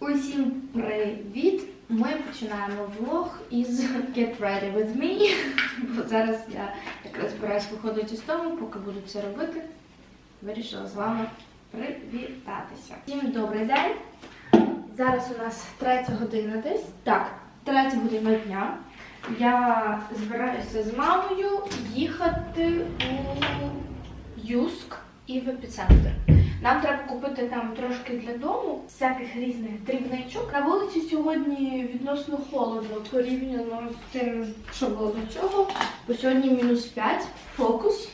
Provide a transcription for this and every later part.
Усім привіт! Ми починаємо влог із Get Ready With Me. Бо зараз я якраз збираюсь виходити з дому, поки буду це робити. Вирішила з вами привітатися. Всім добрий день! Зараз у нас третя година десь. Так, третя година дня. Я збираюся з мамою їхати у Юск і в епіцентр. Нам треба купити там трошки для дому всяких різних дрібничок. На вулиці сьогодні відносно холодно порівняно з тим, що було до цього. Бо сьогодні мінус 5. Фокус.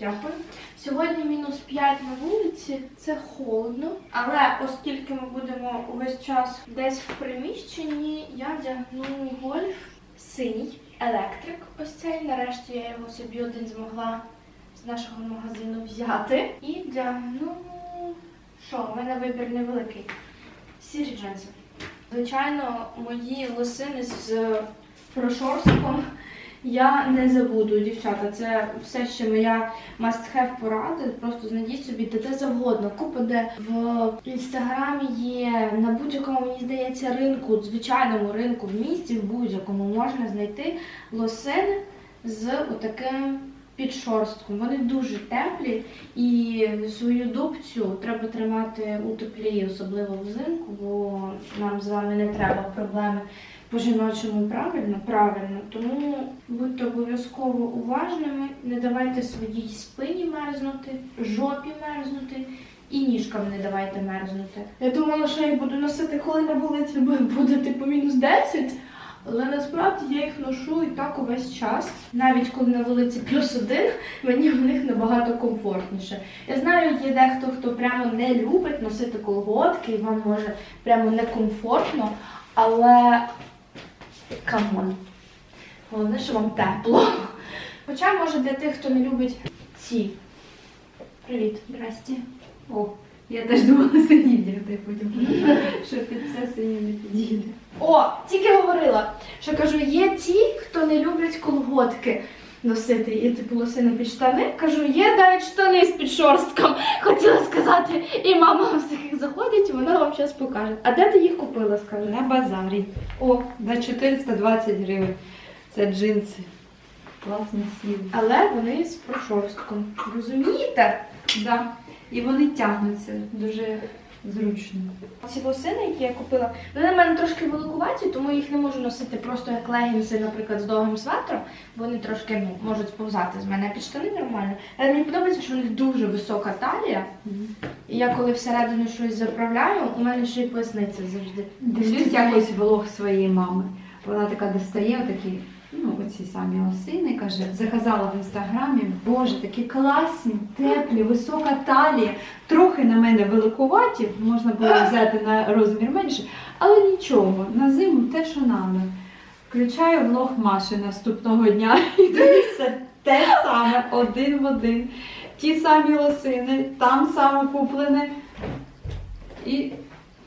Дякую. Сьогодні мінус 5 на вулиці, це холодно. Але оскільки ми будемо увесь час десь в приміщенні, я вдягну гольф синій електрик. Ось цей. Нарешті я його собі один змогла нашого магазину взяти. І вдягну. Що, у мене вибір невеликий. Сірі джинси. Звичайно, мої лосини з прошорстком я не забуду, дівчата. Це все ще моя must-have порада. Просто знайдіть собі де, де завгодно. Купа де в інстаграмі є на будь-якому, мені здається, ринку, звичайному ринку в місті, в будь-якому можна знайти лосини з отаким підшорстком. Вони дуже теплі і свою дубцю треба тримати у теплі, особливо взимку, бо нам з вами не треба проблеми по жіночому правильно, правильно. Тому будьте обов'язково уважними, не давайте своїй спині мерзнути, жопі мерзнути і ніжкам не давайте мерзнути. Я думала, що я буду носити, коли на вулиці буде типу мінус 10. Але насправді я їх ношу і так увесь час. Навіть коли на вулиці плюс один, мені в них набагато комфортніше. Я знаю, є дехто, хто прямо не любить носити колготки, і вам може прямо некомфортно, але камон. Головне, що вам тепло. Хоча, може, для тих, хто не любить ці. Привіт, здрасте. О, я теж думала сині вдягти потім, що під це сині не підійде. О, тільки говорила, що кажу, є ті, хто не люблять колготки носити і типу лосини під штани. Кажу, є навіть штани з підшорстком. Хотіла сказати, і мама в таких заходить, і вона вам зараз покаже. А де ти їх купила, скажи? На базарі. О, За 420 гривень. Це джинси. Класно сіли. але вони з прошорстком. Розумієте? Да. І вони тягнуться дуже зручно. Ці лосини, які я купила, вони на мене трошки великуваті, тому я їх не можу носити просто як легінси, наприклад, з довгим светром. бо Вони трошки ну, можуть сповзати з мене під штани нормально. Але мені подобається, що у них дуже висока талія. І я коли всередину щось заправляю, у мене ще й поясниця завжди. Дивлюсь якось влог своєї мами. Вона така достає отакі, оці самі осини, каже, заказала в інстаграмі, боже, такі класні, теплі, висока талія. Трохи на мене великуваті, можна було взяти на розмір менше, але нічого, на зиму те, що надо. Включаю влог Маші наступного дня і дивіться те саме, один в один. Ті самі лосини, там саме куплене і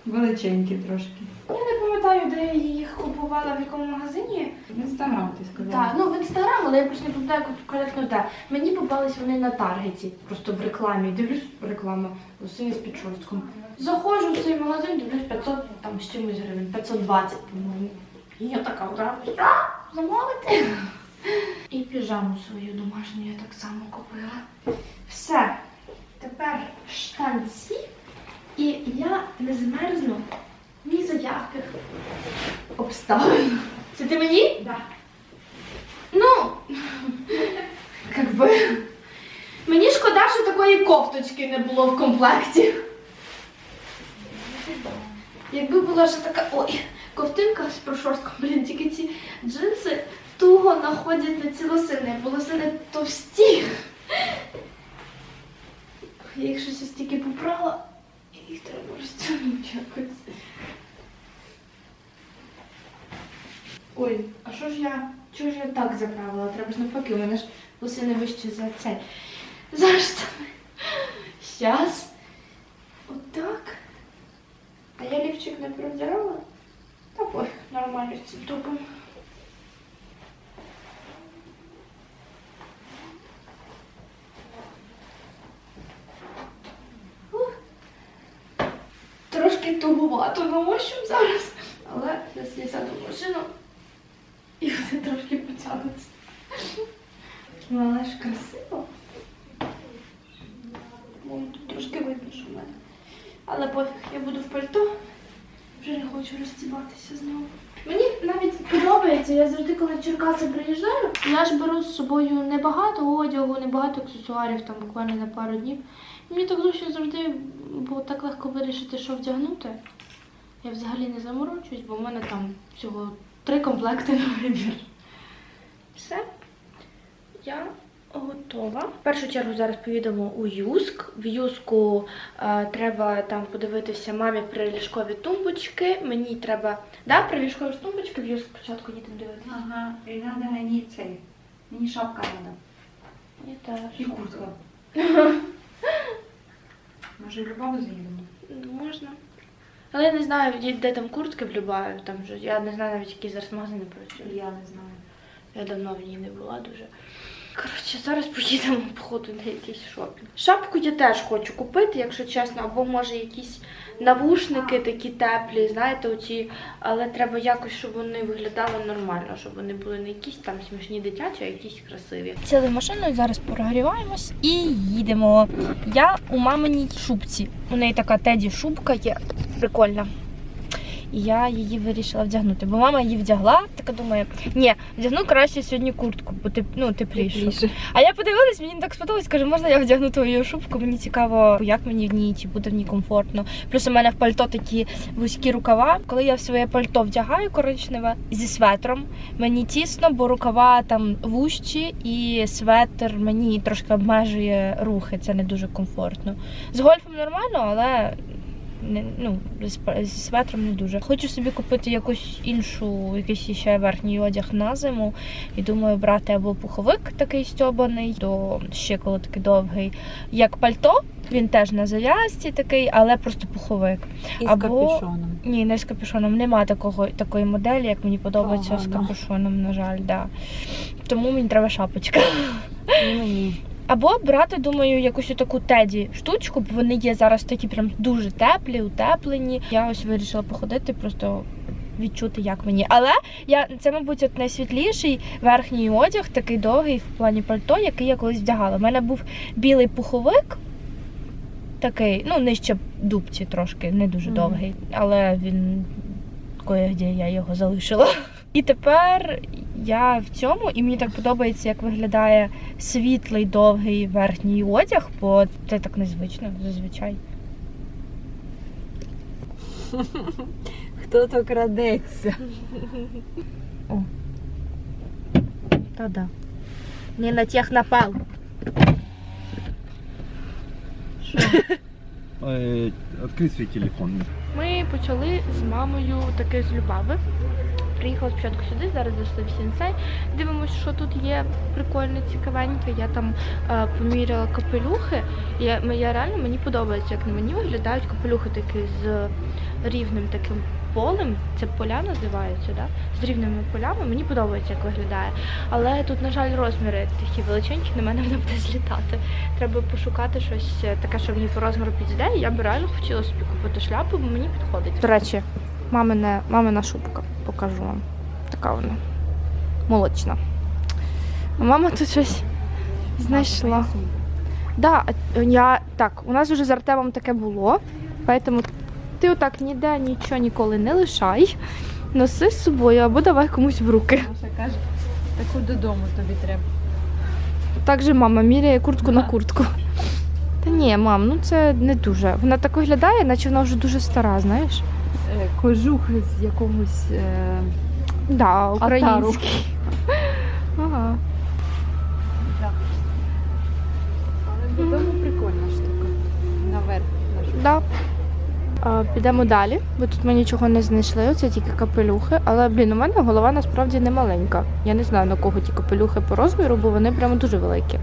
величенькі трошки. Я не пам'ятаю, де я їх купувала, в якому магазині. В інстаграм ти сказала. Так, ну в інстаграм, але я просто не пам'ятаю конкретно де. Мені попались вони на таргеті, просто в рекламі. Дивлюсь реклама, лосини з підшорстком. Заходжу в цей магазин, дивлюсь 500 там з чимось гривень, 520, по-моєму. І я така одразу, замовити. І піжаму свою домашню я так само купила. Все. Тепер штанці. І я не змерзну ні за яких обставин. Це ти мені? Да. Ну, как би. Мені шкода, що такої кофточки не було в комплекті. Якби була ще така. Ой, ковтинка з прошорстком, блін, тільки ці джинси туго находять на ці лосини, бо лосини товсті. Я їх щось стільки поправила, і їх треба розтягнути якось. Ой, а що ж я? Чого ж я так заправила? Треба ж навпаки, у мене ж лосини вище за цей. Зараз там. Щас. Отак. А я лівчик не продирала? Та пофіг, нормально цим топом. Трошки тугувато на ощуп зараз. Але я сяду в машину і вони трошки потягнуться. Ну, але ж красиво. Вон тут трошки видно, що в мене. Але пофіг, я буду в пальто. Вже не хочу розцібатися знову. Мені навіть подобається, я завжди, коли в Черкаси приїжджаю, я ж беру з собою небагато одягу, небагато аксесуарів, там буквально на пару днів. Мені так зручно завжди, бо так легко вирішити, що вдягнути. Я взагалі не заморочуюсь, бо в мене там всього три комплекти на вибір. Все. Я готова. В першу чергу зараз поїдемо у Юск. В Юску е, треба там подивитися мамі приліжкові тумбочки. Мені треба. Да, приліжкові тумбочки в Юск спочатку їдемо дивитися. Ага, і треба мені цей. Мені шапка треба. Я теж. І куртка. Може, в Любаву заїдемо? Можна. Але я не знаю, де- там куртки влюбаю, там вже я не знаю навіть, які зараз магазини працюють. Я не знаю. Я давно в ній не була дуже. Коротше, зараз поїдемо походу на якийсь шопінг. Шапку я теж хочу купити, якщо чесно, або може якісь навушники такі теплі, знаєте, оці, але треба якось, щоб вони виглядали нормально, щоб вони були не якісь там смішні дитячі, а якісь красиві. Сіли в машину зараз прогріваємось і їдемо. Я у маминій шубці. У неї така теді шубка є прикольна. І я її вирішила вдягнути, бо мама її вдягла, така думає, ні, вдягну краще сьогодні куртку, бо теп, ну, тепліше. А я подивилась, мені так сподобалось, кажу, можна я вдягну твою шубку? Мені цікаво, як мені в ній, чи буде в ній комфортно. Плюс у мене в пальто такі вузькі рукава. Коли я в своє пальто вдягаю коричневе зі светром, мені тісно, бо рукава там вущі, і светр мені трошки обмежує рухи. Це не дуже комфортно. З гольфом нормально, але. Не, ну, зі светром не дуже. Хочу собі купити якусь іншу, якийсь ще верхній одяг на зиму. І думаю, брати або пуховик такий стьобаний, до щиколу такий довгий, як пальто. Він теж на зав'язці такий, але просто пуховик. І з Або- капюшоном. Ні, не з капюшоном. Нема такого, такої моделі, як мені подобається Ага, з ну. капюшоном, на жаль, да. Тому мені треба шапочка. І мені. Або брати, думаю, якусь таку теді штучку, бо вони є зараз такі прям дуже теплі, утеплені. Я ось вирішила походити, просто відчути, як мені. Але я це, мабуть, от найсвітліший верхній одяг, такий довгий в плані пальто, який я колись вдягала. У мене був білий пуховик. Такий, ну, нижче дубці трошки, не дуже довгий, але він кое-де я його залишила. І тепер я в цьому, і мені так подобається, як виглядає світлий довгий верхній одяг, бо це так незвично зазвичай. Хто то крадеться? Та-да. Не на тех напал. Э, Открыть свой телефон. Ми почали з мамою таки з Любави. Приїхала спочатку сюди, зараз зайшли в сінсей. Дивимося, що тут є прикольне, цікавеньке. Я там е, поміряла капелюхи. Я, я реально мені подобається, як на мені виглядають капелюхи такі з рівним таким полем. Це поля називаються, да? з рівними полями. Мені подобається, як виглядає. Але тут, на жаль, розміри такі величенькі, на мене вона буде злітати. Треба пошукати щось таке, що мені по розміру підійде. Я б реально хотіла собі купити шляпу, бо мені підходить. До речі, мамина, мамина шубка покажу вам. Така вона молочна. А мама тут щось знайшла. Да, я, так, у нас вже з Артемом таке було, тому ти отак ніде нічого ніколи не лишай. Носи з собою або давай комусь в руки. Маша каже, таку додому тобі треба. Так же мама міряє куртку на куртку. Та ні, мам, ну це не дуже. Вона так виглядає, наче вона вже дуже стара, знаєш? Е, Кожух з якогось. Е... Да, український. Ага. да. Але додому прикольна штука. Наверх. ложу. Да. А, підемо далі, бо тут ми нічого не знайшли, оце тільки капелюхи. Але, блін, у мене голова насправді не маленька. Я не знаю на кого ті капелюхи по розміру, бо вони прямо дуже великі.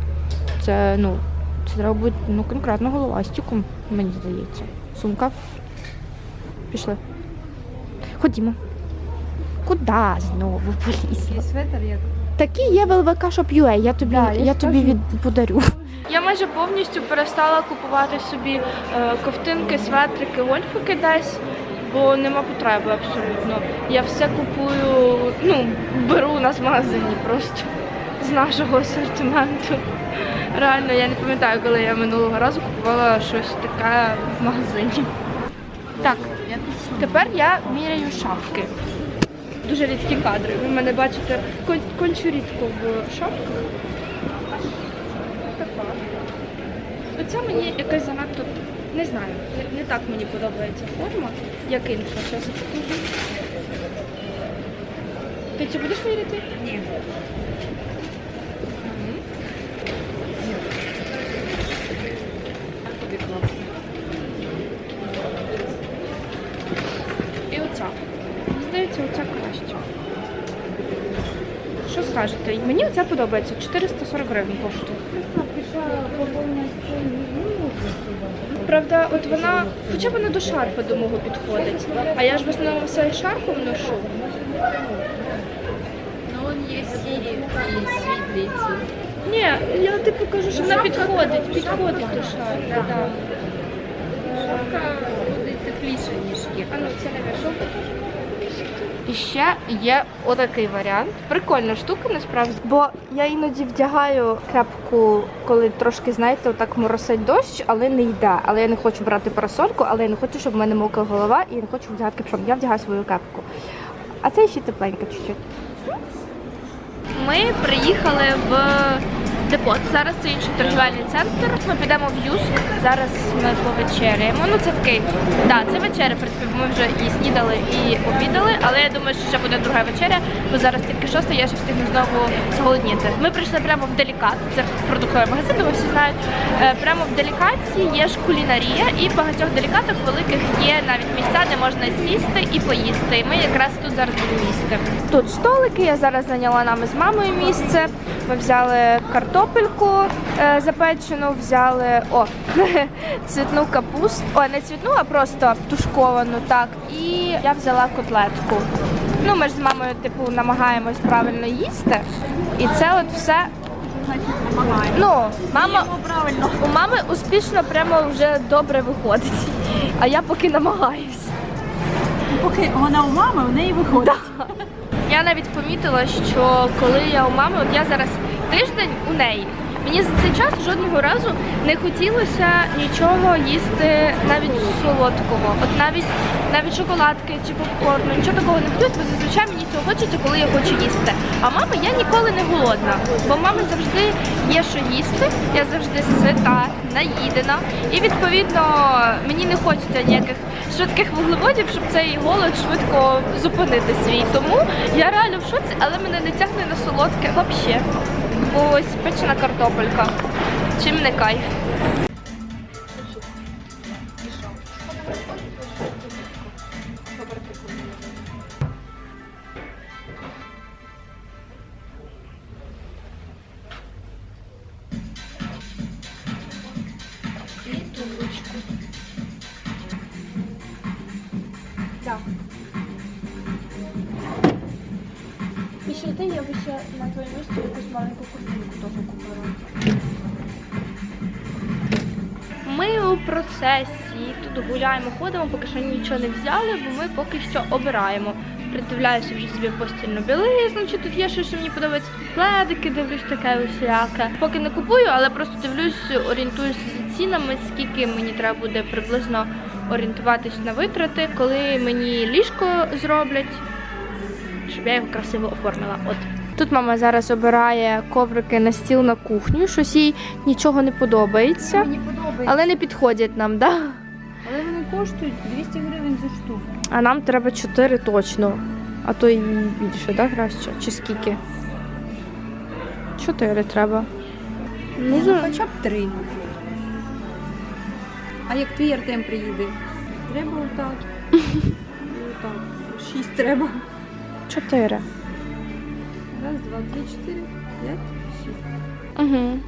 Це, ну, це треба бути ну, конкретно головастиком, мені здається. Сумка. Пішли. Ходімо. Куда знову поліз? Такий светр, як Такі є в ЛВК Shop.ua, я тобі, Да, я я тобі від, подарю. Я майже повністю перестала купувати собі е, ковтинки, светрики, гольфики десь, бо нема потреби абсолютно. Я все купую, ну, беру у нас в магазині просто з нашого асортименту. Реально, я не пам'ятаю, коли я минулого разу купувала щось таке в магазині. Так, тепер я міряю шапки. Дуже рідкі кадри. Ви мене бачите кон- кончу рідко в шапках. Така. Оця мені якась занадто, не знаю, не, не так мені подобається форма, як інша. Покажу. Ти чи будеш міряти? Ні. І оця. Мені здається, оця краще. Що скажете? Мені оця подобається. 440 гривень коштує. Правда, от вона, хоча б вона до шарфа до мого підходить. А я ж в основному все шарфом ношу. Он светлый. Ні, я типу кажу, що вона підходить, підходить до шарфа. Да. Шапка буде тепліше, ніж кепка. А ну це не шовка І ще є отакий варіант. Прикольна штука насправді. Бо я іноді вдягаю кепку, коли трошки, знаєте, отак моросить дощ, але не йде. Але я не хочу брати парасольку, але я не хочу, щоб в мене мокла голова, і я не хочу вдягати капюшон. Я вдягаю свою кепку. А це ще тепленька чуть-чуть. Ми приїхали в депот. Зараз це інший торгівельний центр. Ми підемо в Юск. Зараз ми повечеряємо. Ну це такий, да, це вечеря. В принципі, ми вже і снідали, і обідали. Але я думаю, що ще буде друга вечеря, бо зараз тільки шоста, я ще встигну знову зголодніти. Ми прийшли прямо в делікат. Це продуктовий магазин, ви всі знають. Е, Прямо в делікаті є ж кулінарія, і в багатьох делікатах великих є навіть місця, де можна з'їсти і поїсти. Ми якраз тут зараз будемо їсти. Тут столики. Я зараз зайняла нами з мамою місце. Ми взяли картопельку е, запечену, взяли о, цвітну капусту. О, не цвітну, а просто тушковану, так. І я взяла котлетку. Ну, ми ж з мамою, типу, намагаємось правильно їсти. І це от все. Ну, мама у мами успішно прямо вже добре виходить. А я поки намагаюсь. Поки вона у мами, у неї виходить. Я навіть помітила, що коли я у мами, от я зараз тиждень у неї. Мені за цей час жодного разу не хотілося нічого їсти навіть солодкого. От навіть навіть шоколадки чи попкорну, нічого такого не хотілося, бо зазвичай мені цього хочеться, коли я хочу їсти. А мами я ніколи не голодна, бо в мами завжди є що їсти, я завжди сита, наїдена. І відповідно мені не хочеться ніяких швидких вуглеводів, щоб цей голод швидко зупинити свій. Тому я реально в шоці, але мене не тягне на солодке взагалі. Ось печена картопелька. Чим не кайф. Маленьку картинку теж купила. Ми у процесі тут гуляємо, ходимо, поки що нічого не взяли, бо ми поки що обираємо. Придивляюся вже собі постільну білизну, чи тут є щось, що мені подобається. Пледики дивлюсь таке усіляке. Поки не купую, але просто дивлюсь, орієнтуюся за цінами, скільки мені треба буде приблизно орієнтуватись на витрати, коли мені ліжко зроблять, щоб я його красиво оформила. От. Тут мама зараз обирає коврики на стіл на кухню, щось їй нічого не подобається, Мені подобається. але не підходять нам, да? Але вони коштують 200 гривень за штуку. А нам треба 4 точно. А то і більше, да, краще? Чи скільки? 4 треба. Ну, за- Хоча б три. А як твій Артем приїде? Треба отак. І отак. Шість треба. 4. Раз, два, три, чотири, п'ять, шість. Угу.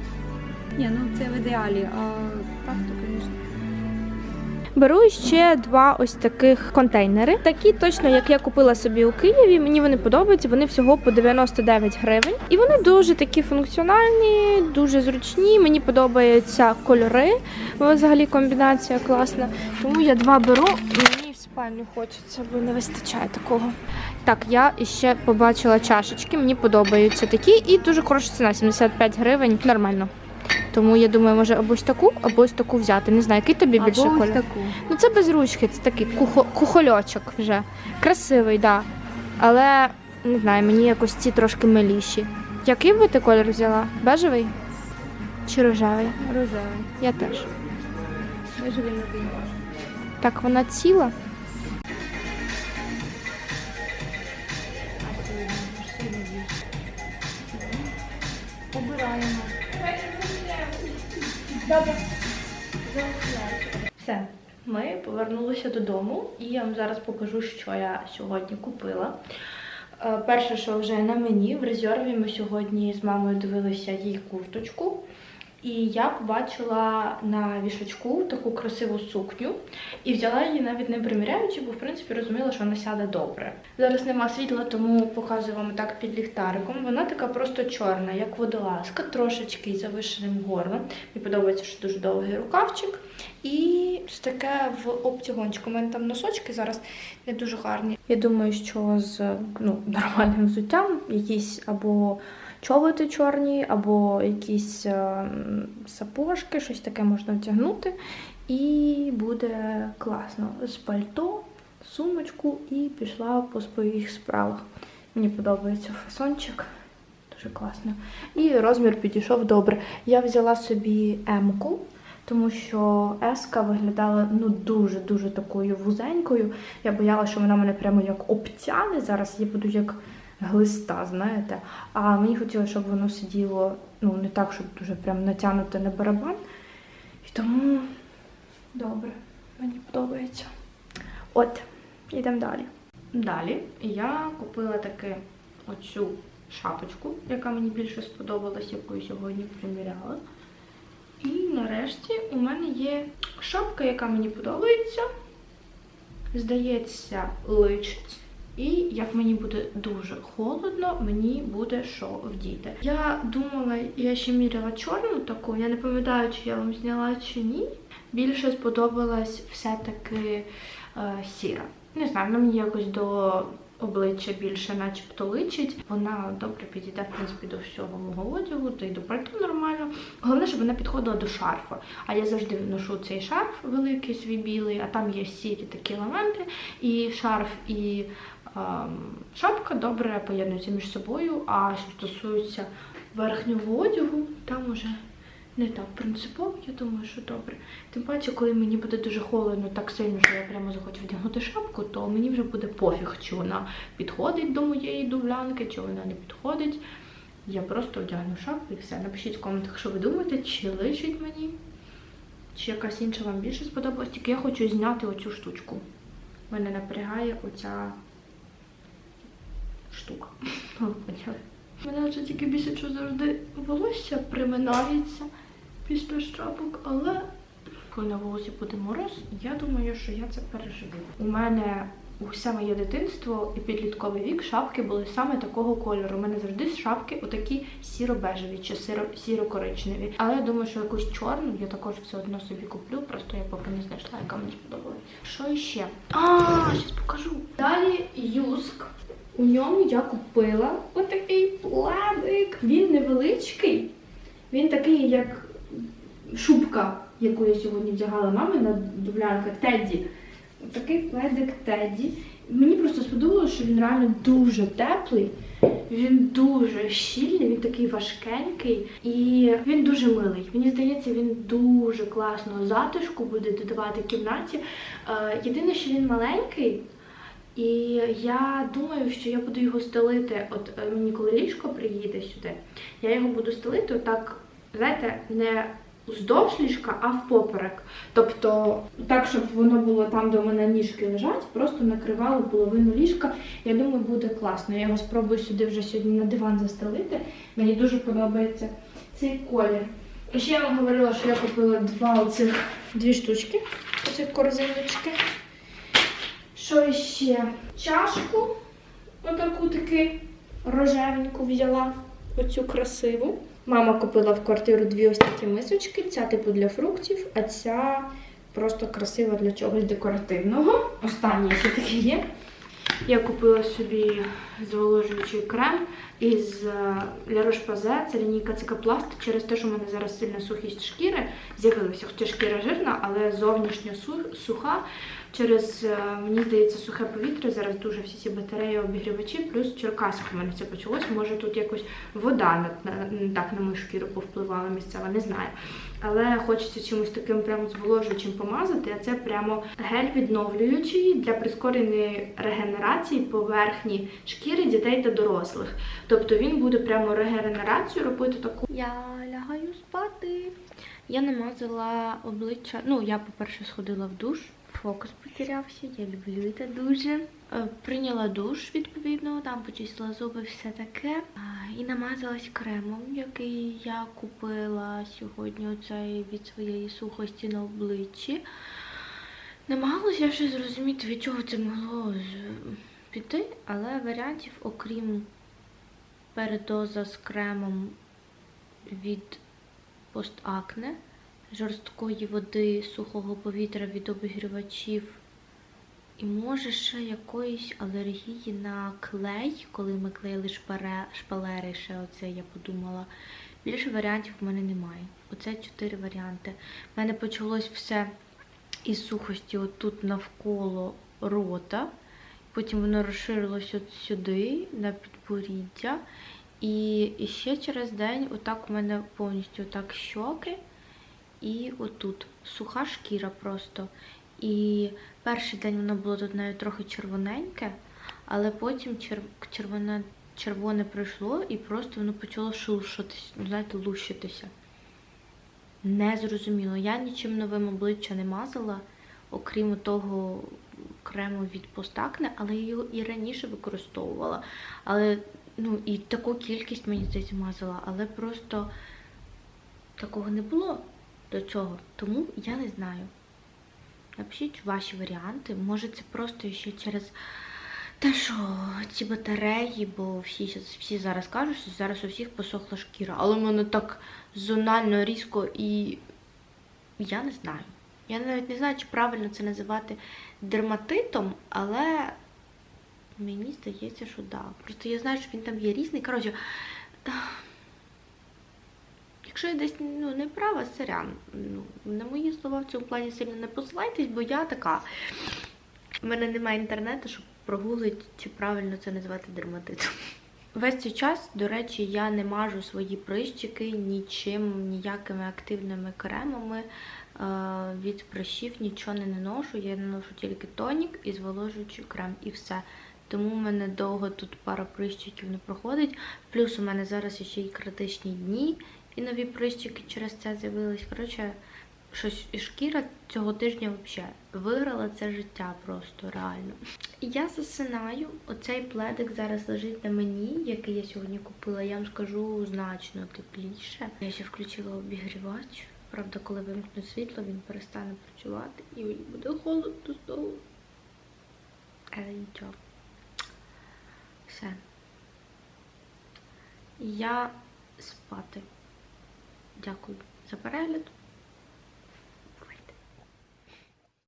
Ні, ну це в ідеалі, а так то, звісно. Беру ще два ось таких контейнери. Такі точно, як я купила собі у Києві. Мені вони подобаються. Вони всього по 99 гривень. І вони дуже такі функціональні, дуже зручні. Мені подобаються кольори. Взагалі комбінація класна. Тому я два беру. Спальню хочеться, бо не вистачає такого. Так, я ще побачила чашечки. Мені подобаються такі. І дуже хороша ціна 75 гривень. Нормально. Тому я думаю, може або ось таку, або ось таку взяти. Не знаю, який тобі більше Або ось колір. таку. Ну це без ручки, це такий кухо, кухольочок вже. Красивий, так. Да. Але не знаю, мені якось ці трошки миліші. Який би ти колір взяла? Бежевий? Чи рожевий? Рожевий. Я теж. Бежевий новий. Так, вона ціла. Обираємо. Все, ми повернулися додому, і я вам зараз покажу, що я сьогодні купила. Е, Перше, що вже на мені, в резерві ми сьогодні з мамою дивилися їй курточку. І я побачила на вішачку таку красиву сукню і взяла її навіть не приміряючи, бо в принципі розуміла, що вона сяде добре. Зараз нема світла, тому показую вам так під ліхтариком. Вона така просто чорна, як водолазка, трошечки завишеним горлом. Мені подобається, що дуже довгий рукавчик. І ось таке в обтягончику. У мене там носочки зараз не дуже гарні. Я думаю, що з ну, нормальним взуттям якісь або чоботи чорні, або якісь е, сапожки, щось таке можна втягнути. І буде класно. З пальто, сумочку і пішла по своїх справах. Мені подобається фасончик. Дуже класно. І розмір підійшов добре. Я взяла собі М-ку, тому що еска виглядала ну дуже-дуже такою вузенькою. Я боялася, що вона мене прямо як обтяне. Зараз я буду як глиста, знаєте. А мені хотілося, щоб воно сиділо ну, не так, щоб дуже прям натягнуте на барабан. І тому добре, мені подобається. От, йдемо далі. Далі я купила таки оцю шапочку, яка мені більше сподобалась, яку я сьогодні приміряла. І нарешті у мене є шапка, яка мені подобається. Здається, личить. І як мені буде дуже холодно, мені буде що вдіти. Я думала, я ще міряла чорну таку, я не пам'ятаю, чи я вам зняла чи ні. Більше сподобалась все-таки е, сіра. Не знаю, вона мені якось до обличчя більше начебто личить. Вона добре підійде, в принципі, до всього мого одягу, та й до пальто нормально. Головне, щоб вона підходила до шарфа. А я завжди ношу цей шарф великий, свій білий, а там є сірі такі елементи. І шарф, і ем, шапка добре поєднуються між собою. А що стосується верхнього одягу, там уже не так принципово, я думаю, що добре. Тим паче, коли мені буде дуже холодно, так сильно, що я прямо захочу вдягнути шапку, то мені вже буде пофіг, чи вона підходить до моєї дублянки, чи вона не підходить. Я просто одягну шапку і все. Напишіть в коментах, що ви думаєте, чи личить мені, чи якась інша вам більше сподобалась. Тільки я хочу зняти оцю штучку. Мене напрягає оця штука. Мене вже тільки бісить, що завжди волосся приминається після шапок, але коли на вулиці буде мороз, я думаю, що я це переживу. У мене усе моє дитинство і підлітковий вік шапки були саме такого кольору. У мене завжди шапки отакі сіро-бежеві чи сіро- сіро-коричневі. Але я думаю, що якусь чорну я також все одно собі куплю, просто я поки не знайшла, яка мені сподобалась. Що іще? А, зараз покажу. Далі юск. У ньому я купила отакий пледик. Він невеличкий. Він такий, як шубка, яку я сьогодні вдягала мамі на дублянках Тедді. Такий пледик Тедді. Мені просто сподобалося, що він реально дуже теплий. Він дуже щільний, він такий важкенький і він дуже милий. Мені здається, він дуже класного затишку буде додавати кімнаті. Е, Єдине, що він маленький, і я думаю, що я буду його стелити. От е, мені коли ліжко приїде сюди, я його буду стелити отак, знаєте, не вздовж ліжка, а впоперек. Тобто, так, щоб воно було там, де у мене ніжки лежать, просто накривало половину ліжка. Я думаю, буде класно. Я його спробую сюди вже сьогодні на диван застелити. Мені дуже подобається цей колір. І ще я вам говорила, що я купила два оцих дві штучки. Це корзиночки. Що ще? Чашку. Отаку таки рожевеньку взяла. Оцю красиву. Мама купила в квартиру дві ось такі мисочки. Ця типу для фруктів, а ця просто красива для чогось декоративного. Останнє ще таке є. Я купила собі зволожуючий крем із е, La Це лінійка Цикапласт. Через те, що в мене зараз сильна сухість шкіри, з'явилася, хоча шкіра жирна, але зовнішньо суха. Через, е, мені здається, сухе повітря. Зараз дуже всі ці батареї обігрівачі, плюс Черкаська в мене це почалось. Може тут якось вода так на мою шкіру повпливала місцева, не знаю. Але хочеться чимось таким прямо зволожуючим помазати, а це прямо гель відновлюючий для прискореної регенерації поверхні шкіри дітей та дорослих. Тобто він буде прямо регенерацію робити таку. Я лягаю спати. Я намазала обличчя. Ну, я, по-перше, сходила в душ. Фокус потерявся, я люблю це дуже. Е, Прийняла душ, відповідно, там почистила зуби, все таке. І намазалась кремом, який я купила сьогодні оцей від своєї сухості на обличчі. Намагалася ще зрозуміти, від чого це могло піти, але варіантів, окрім передоза з кремом від постакне, жорсткої води, сухого повітря від обігрівачів і може ще якоїсь алергії на клей, коли ми клеїли шпалери, ще оце я подумала. Більше варіантів в мене немає. Оце чотири варіанти. У мене почалось все із сухості отут навколо рота. Потім воно розширилось от сюди, на підборіддя. І, ще через день отак у мене повністю отак щоки. І отут суха шкіра просто. І перший день воно було тут навіть трохи червоненьке, але потім чер- червоне, червоне пройшло і просто воно почало шелушитись, ну, знаєте, лущитися. Не зрозуміло. Я нічим новим обличчя не мазала, окрім того крему від постакне, але я його і раніше використовувала. Але ну і таку кількість мені здається мазала, але просто такого не було до цього. Тому я не знаю. Напишіть ваші варіанти. Може, це просто ще через те, що ці батареї, бо всі, всі зараз кажуть, що зараз у всіх посохла шкіра. Але в мене так зонально різко і я не знаю. Я навіть не знаю, чи правильно це називати дерматитом, але мені здається, що. Да. Просто я знаю, що він там є різний. Коротше, якщо я десь ну, не права, сорян. Ну, на мої слова в цьому плані сильно не посилайтесь, бо я така. У мене немає інтернету, щоб прогуглити, чи правильно це називати дерматитом. Весь цей час, до речі, я не мажу свої прищики нічим, ніякими активними кремами. Від прищів нічого не наношу. Я наношу тільки тонік і зволожуючий крем, і все. Тому в мене довго тут пара прищиків не проходить. Плюс у мене зараз ще й критичні дні, і нові прищики через це з'явились. Коротше, щось шкіра цього тижня взагалі виграла це життя просто реально. Я засинаю. Оцей пледик зараз лежить на мені, який я сьогодні купила. Я вам скажу значно тепліше. Я ще включила обігрівач. Правда, коли вимкну світло, він перестане працювати і буде холодно знову. Але нічого. Все. Я спати. Дякую за перегляд.